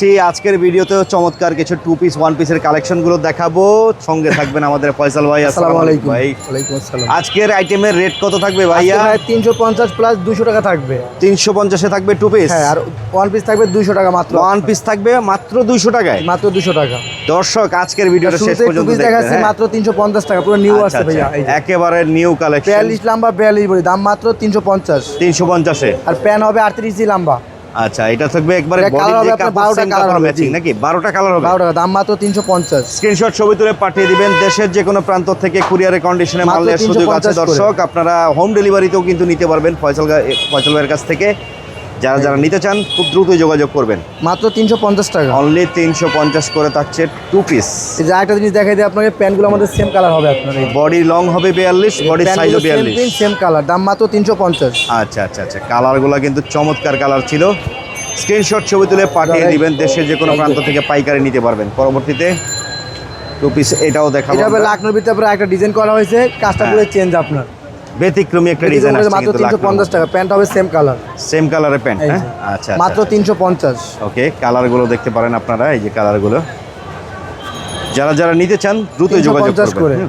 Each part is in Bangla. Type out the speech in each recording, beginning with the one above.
ছি, আজকের ভিডিওতে চমৎকার কিছু টু পিস ওয়ান পিসের কালেকশনগুলো দেখাবো। সঙ্গে থাকবেন আমাদের ফয়সাল ভাই আসসালামু আলাইকুম ভাই। আসসালাম। আজকের আইটেমের রেট কত থাকবে ভাইয়া? তিনশো পঞ্চাশ প্লাস দুশো টাকা থাকবে। তিনশো পঞ্চাশে থাকবে টু পিস হ্যাঁ আর ওয়ান পিস থাকবে দুশো টাকা মাত্র। ওয়ান পিস থাকবে মাত্র দুইশো টাকায়? মাত্র দুশো টাকা। দর্শক আজকের ভিডিওটা শেষ পর্যন্ত পিস দেখাচ্ছি হ্যাঁ? মাত্র তিনশো পঞ্চাশ টাকা পুরো নিউ আচ্ছা, আসছে ভাইয়া আচ্ছা। একেবারে নিউ কালেকশন বিয়াল্লিশ লম্বা বিয়াল্লিশ বড়ি দাম মাত্র তিনশো পঞ্চাশ। তিনশো পঞ্চাশে। আর প্যান হবে আটত্রিশ জি লাম্বা। আচ্ছা এটা থাকবে একবারে কালার হবে আপনার 12টা সেম হবে, ম্যাচিং নাকি? বারোটা কালার হবে? বারো টাকা দাম মাত্র তিনশো পঞ্চাশ। স্ক্রিনশট ছবি তুলে পাঠিয়ে দিবেন দেশের যে কোনো প্রান্ত থেকে কুরিয়ারের কন্ডিশনে মাল নেওয়ার সুযোগ আছে। 350 দর্শক আপনারা হোম ডেলিভারিতেও কিন্তু নিতে পারবেন ফয়সাল ফয়সাল ভাইয়ের কাছ থেকে। যারা যারা নিতে চান খুব দ্রুত যোগাযোগ করবেন। মাত্র তিনশো পঞ্চাশ টাকা। অনলি তিনশো পঞ্চাশ করে থাকছে টু পিস যে একটা জিনিস দেখাই দিই আপনাকে প্যান্টগুলো আমাদের সেম কালার হবে আপনার বডি লং হবে বিয়াল্লিশ বডি সাইজও বিয়াল্লিশ। সেম কালার দাম মাত্র তিনশো পঞ্চাশ। আচ্ছা আচ্ছা আচ্ছা কালারগুলো কিন্তু চমৎকার কালার ছিল। স্ক্রিনশট ছবি তুলে পাঠিয়ে দিবেন দেশের যে কোনো প্রান্ত থেকে পাইকারি নিতে পারবেন। পরবর্তীতে টু পিস এটাও দেখাবো এটা হবে ভিতরে আপনার একটা ডিজাইন করা হয়েছে কাজটা হ্যাঁ। পুরো চেঞ্জ আপনার। ব্যতিক্রমী একটা ডিজাইন আছে মাত্র তিনশো পঞ্চাশ টাকা। প্যান্ট হবে সেম কালার সেম প্যান্ট হ্যাঁ? আচ্ছা মাত্র তিনশো পঞ্চাশ। ওকে কালারগুলো দেখতে পারেন আপনারা এই যে কালারগুলো যারা যারা নিতে চান দ্রুতই যোগাযোগ করবেন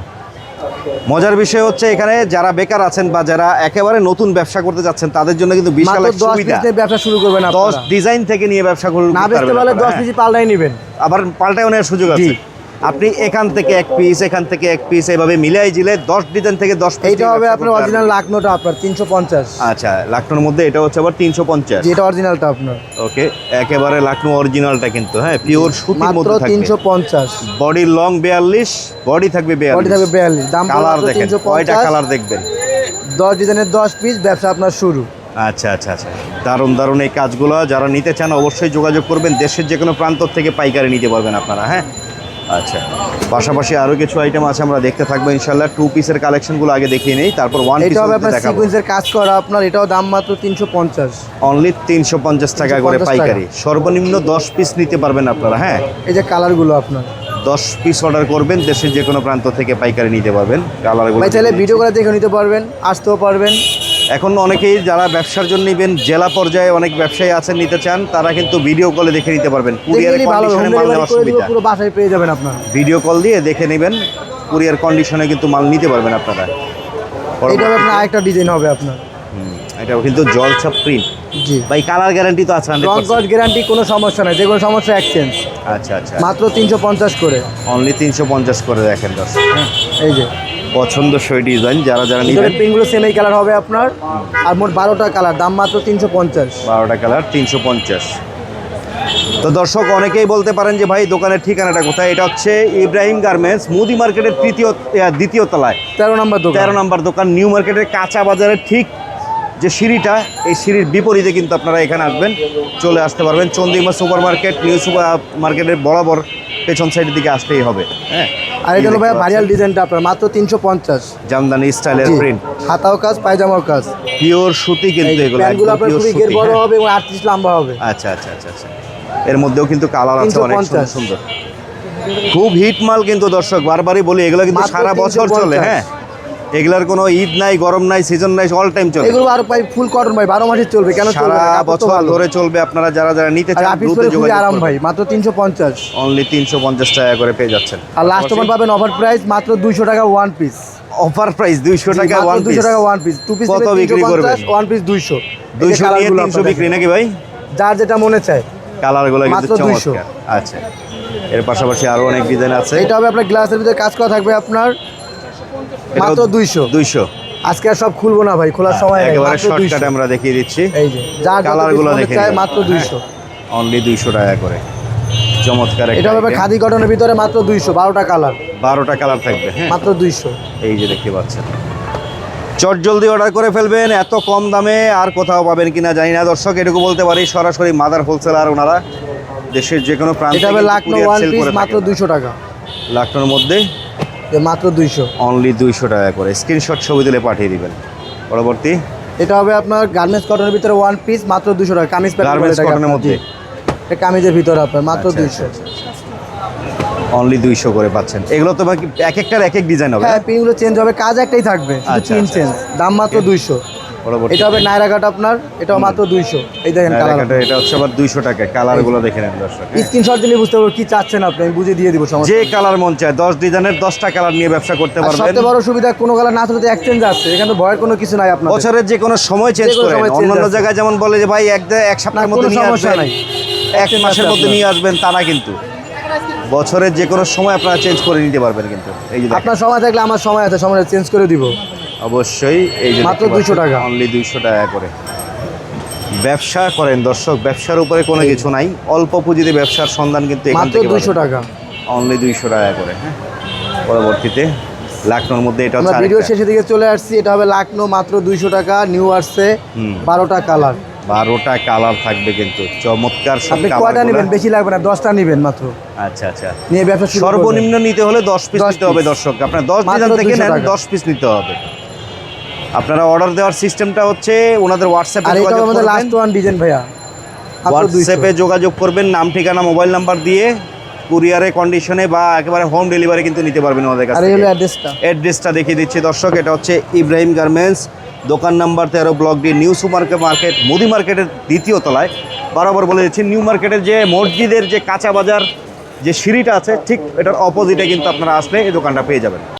মজার বিষয় হচ্ছে এখানে যারা বেকার আছেন বা যারা একেবারে নতুন ব্যবসা করতে যাচ্ছেন তাদের জন্য কিন্তু বিশাল মাত্র এক দশ সুবিধা। ব্যবসা শুরু করবেন আপনারা। ডিজাইন থেকে নিয়ে ব্যবসা করতে না বেচতে পারলে আপনারা, দশ হ্যাঁ। পিস পাল্টাই নেবেন। আবার পাল্টায় নেওয়ার সুযোগ আছে। আপনি এখান থেকে এক পিস এখান থেকে এক পিস এইভাবে মিলাই জিলে দশ ডিজাইন থেকে দশ পিস এইটা হবে আপনার অরিজিনাল লাখনোটা আপনার তিনশো পঞ্চাশ। আচ্ছা লাখনোর মধ্যে এটা হচ্ছে আবার তিনশো পঞ্চাশ। যেটা অরিজিনালটা আপনার। ওকে একেবারে লাখনো অরিজিনালটা কিন্তু হ্যাঁ পিওর সুতির মধ্যে থাকবে। তিনশো পঞ্চাশ। বডি লং বিয়াল্লিশ বডি থাকবে বডি থাকবে বিয়াল্লিশ দাম কালার দেখেন কয়টা কালার দেখবেন? দশ ডিজাইনের দশ পিস ব্যবসা আপনার শুরু। আচ্ছা আচ্ছা আচ্ছা। দারুণ দারুণ এই কাজগুলো যারা নিতে চান অবশ্যই যোগাযোগ করবেন দেশের যে কোনো প্রান্ত থেকে পাইকারি নিতে পারবেন আপনারা হ্যাঁ? আচ্ছা। পাশাপাশি আরও কিছু আইটেম আছে আমরা দেখতে থাকব ইনশাল্লাহ টু পিসের কালেকশনগুলো আগে দেখিয়ে নেই তারপর ওয়ান পিস সিকুয়েন্সের কাজ করা আপনার এটাও দাম মাত্র তিনশো পঞ্চাশ। অনলি তিনশো পঞ্চাশ টাকা করে পাইকারি। সর্বনিম্ন দশ পিস নিতে পারবেন আপনারা হ্যাঁ? এই যে কালারগুলো আপনার। দশ পিস অর্ডার করবেন দেশের যে কোনো প্রান্ত থেকে পাইকারি নিতে পারবেন। কালারগুলো চাইলে ভিডিও করে দেখে নিতে পারবেন আসতেও পারবেন। এখন অনেকেই যারা ব্যবসার জন্য নেবেন জেলা পর্যায়ে অনেক ব্যবসায়ী আছেন নিতে চান তারা কিন্তু ভিডিও কলে দেখে নিতে পারবেন। কুরিয়ার কন্ডিশনে মাল ডেলিভারি নেওয়ার সুবিধা। পুরো বাসায় পেয়ে যাবেন আপনার। ভিডিও কল দিয়ে দেখে নেবেন কুরিয়ার কন্ডিশনে কিন্তু মাল নিতে পারবেন আপনারা। এটা আপনার আরেকটা ডিজাইন হবে আপনার। কিন্তু জল ছাপ প্রিন্ট জি। ভাই কালার গ্যারান্টি তো আছে রং কস গ্যারান্টি কোনো সমস্যা নাই যে কোনো সমস্যা এক্সচেঞ্জ আচ্ছা আচ্ছা। মাত্র তিনশো পঞ্চাশ করে। অনলি তিনশো পঞ্চাশ করে দেখেন দর্শক। এই যে। পছন্দসই ডিজাইন যারা যারা নেবেন। পিনগুলো সেম এই কালার হবে আপনার আর মোট বারোটা কালার দাম মাত্র তিনশো পঞ্চাশ। বারোটা কালার তিনশো পঞ্চাশ। তো দর্শক অনেকেই বলতে পারেন যে ভাই দোকানের ঠিকানাটা কোথায়? এটা হচ্ছে ইব্রাহিম গার্মেন্টস মুদি মার্কেটের তৃতীয় দ্বিতীয় তলায়। তেরো নম্বর দোকান। তেরো নম্বর দোকান নিউ মার্কেটের কাঁচা বাজারের ঠিক যে সিঁড়িটা এই সিঁড়ির বিপরীতে কিন্তু আপনারা এখানে আসবেন চলে আসতে পারবেন। Chandrima super market new super মার্কেটের বরাবর পেছন সাইডের দিকে আসতেই হবে হ্যাঁ? আর এটা হলো ভাই ভারিয়াল ডিজাইনটা আপনার মাত্র তিনশো পঞ্চাশ। জামদানি স্টাইলের প্রিন্ট হাতাও কাজ পায়জামাও কাজ। পিওর সুতি কিন্তু এগুলো প্যান্টগুলো আপনার খুবই গের বড় হ্যাঁ। হবে এবং আটত্রিশ লম্বা হবে। আচ্ছা আচ্ছা আচ্ছা আচ্ছা। এর মধ্যেও কিন্তু কালার আছে অনেক সুন্দর সুন্দর। খুব হিট মাল কিন্তু দর্শক বারবারই বলি এগুলো কিন্তু সারা বছর চলে হ্যাঁ? এগুলার কোনো ঈদ নাই গরম নাই সিজন নাই অল টাইম চলে। এগুলো আর ভাই ফুল কটন ভাই বারো মাসে চলবে কেন চলবে সারা? বছর ধরে চলবে আপনারা যারা যারা নিতে চান দ্রুত যোগাযোগ আরাম ভাই মাত্র তিনশো পঞ্চাশ। অনলি তিনশো পঞ্চাশ টাকা করে পেয়ে যাচ্ছেন। আর লাস্ট ওমান পাবেন অফার প্রাইস মাত্র দুইশো টাকা ওয়ান পিস অফার প্রাইস দুইশো টাকা ওয়ান দুইশো টাকা ওয়ান পিস টু পিস কত বিক্রি করবেন? ওয়ান পিস দুইশো। দুইশো নিয়ে তিনশো বিক্রি নাকি ভাই? যার যেটা মনে চায়। কালারগুলো কিন্তু 200 চমৎকার। আচ্ছা। এর পাশাপাশি আরও অনেক ডিজাইন আছে। এটা হবে আপনার গ্লাসের ভিতরে কাজ করা থাকবে আপনার মাত্র দুইশো। দুইশো। আজকে আর সব খুলবো না ভাই খোলার সময় নেই একেবারে শর্টকাটে আমরা দেখিয়ে দিচ্ছি। এই যে যার কালারগুলো দেখে মাত্র দুইশো। অনলি দুইশো টাকা করে। চমৎকার এটা হবে খাদি কটনের ভিতরে মাত্র দুইশো বারোটা কালার বারোটা কালার থাকবে হ্যাঁ। মাত্র দুইশো। এই যে দেখতে পাচ্ছেন। চট জলদি অর্ডার করে ফেলবেন এত কম দামে আর কোথাও পাবেন কিনা জানি না। দর্শক এটুকু বলতে পারি সরাসরি মাদার হোলসেলার ওনারা দেশের যে কোনো প্রান্তে এটা হবে কিন্তু লাখনো ওয়ান পিস মাত্র থাকেন। দুইশো টাকা। লাখনোর মধ্যে এ মাত্র দুইশো। অনলি দুইশো টাকা করে। স্ক্রিনশট ছবি তুলে পাঠিয়ে দিবেন। পরবর্তী। এটা হবে আপনার গার্মেন্টস কটনের ভিতরে ওয়ান পিস মাত্র দুশো টাকা। কামিজ প্যান্ট Garments মধ্যে? এটা কামিজের ভিতরে আপনার মাত্র আচ্ছা, দুইশো। অনলি দুইশো করে পাচ্ছেন। এগুলো তো বাকি এক একটার এক এক ডিজাইন হবে হ্যাঁ পিনগুলো চেঞ্জ হবে কাজ একটাই থাকবে আচ্ছা, আচ্ছা, চেঞ্জ দাম মাত্র দুইশো। এটা হবে নায়রা কাট আপনার এটাও মাত্র দুইশো। এই দেখেন কালার এটা এটা হচ্ছে আবার দুইশো টাকা। কালারগুলো দেখে নেন দর্শক হ্যাঁ? স্ক্রিনশট দিলে বুঝতে পারব কি চাচ্ছেন আপনি আমি বুঝে দিয়ে দিব সমস্যা যে কালার মন চায় দশ ডিজাইনের দশটা কালার নিয়ে ব্যবসা করতে পারবেন। সবচেয়ে বড় সুবিধা কোনো কালার না থাকলে এক্সচেঞ্জ আছে এখানে তো ভয়ের কোনো কিছু নাই আপনার বছরের যে কোনো সময় চেঞ্জ change অন্যান্য জায়গায় যেমন বলে যে ভাই এক এক সপ্তাহের মধ্যে নিয়ে আসবেন। এক মাসের মধ্যে নিয়ে আসবেন তা না কিন্তু বছরের যে কোনো সময় আপনারা চেঞ্জ করে নিতে পারবেন কিন্তু। এই যে আপনার সময় থাকলে আমার সময় আছে সময় চেঞ্জ করে দিব। অবশ্যই এই যে মাত্র 200 টাকা। অনলি দুইশো টাকা করে। ব্যবসা করেন দর্শক ব্যবসার উপরে কোনো কিছু নাই। অল্প পুঁজিতে ব্যবসার সন্ধান কিন্তু এখান মাত্র থেকে দুইশো টাকা। অনলি দুইশো টাকা করে হ্যাঁ? পরবর্তীতে লাখনোর মধ্যে এটা হচ্ছে ভিডিও। শেষের দিকে চলে আসছি এটা হবে লাকনো মাত্র দুইশো টাকা নিউ আসছে। বারোটা কালার বারোটা কালার থাকবে কিন্তু চমৎকার আপনি কয়টা নেবেন? বেশি লাগবে না দশটা নেবেন মাত্র। আচ্ছা আচ্ছা। নিয়ে ব্যবসা সর্বনিম্ন নিতে হলে দশ পিস 10 নিতে হবে। দর্শক। আপনার দশ ডিজাইন থেকে 200 নেন দশ পিস নিতে হবে। আপনারা অর্ডার দেওয়ার সিস্টেমটা হচ্ছে ওনাদের হোয়াটসঅ্যাপে আর এটা যোগাযোগ আমাদের করবেন। লাস্ট ওয়ান ডিজাইন ভাইয়া। হোয়াটসঅ্যাপে যোগাযোগ করবেন নাম ঠিকানা মোবাইল নাম্বার দিয়ে কুরিয়ারে কন্ডিশনে বা একেবারে হোম ডেলিভারি কিন্তু নিতে পারবেন ওনাদের কাছে আর এই অ্যাড্রেসটা অ্যাড্রেসটা দেখিয়ে দিচ্ছি দর্শক এটা হচ্ছে ইব্রাহিম গার্মেন্টস দোকান নাম্বার তেরো ব্লক ডি নিউ সুপারকে মার্কেট মুদি মার্কেটের দ্বিতীয় তলায়। বরাবর বলে দিচ্ছি নিউ মার্কেটের যে মসজিদের যে কাঁচা বাজার যে সিঁড়িটা আছে ঠিক এটার অপোজিটে কিন্তু আপনারা আসলে এই দোকানটা পেয়ে যাবেন।